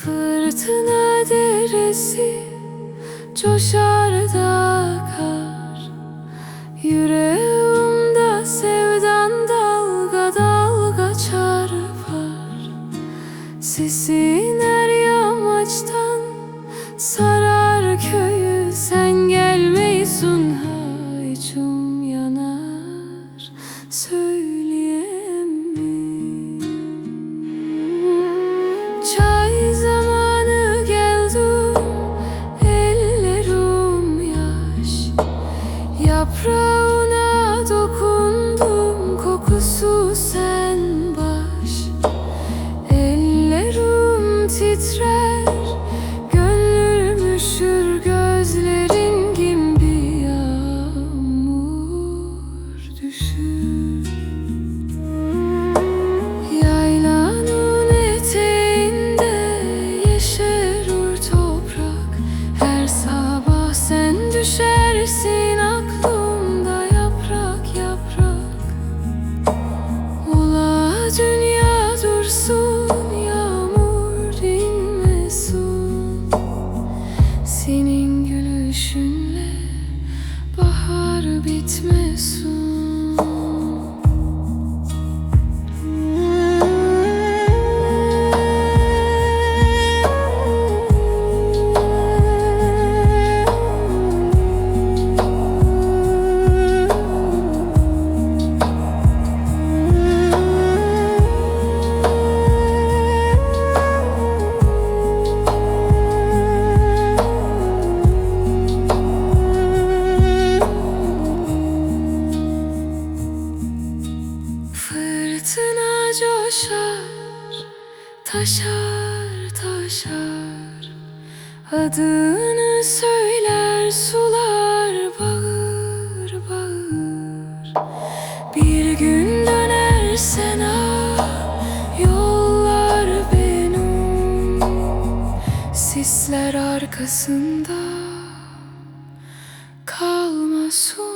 Fırtına deresi coşar da akar Yüreğimde sevdan dalga dalga çarpar. Sesin her yamaçtan sarar Yaprağına dokundum Kokusu sen baş. Ellerim titrer Gönlüm üşür Gözlerin gibi yağmur düşür. Yaylanın eteğinde yeşerur toprak. Her sabah sen düşersin bitmesin Fırtına coşar, taşar taşar. Adını söyler sular bağır bağır. Bir gün dönersen ah yollar benim Sisler arkasında kalmasın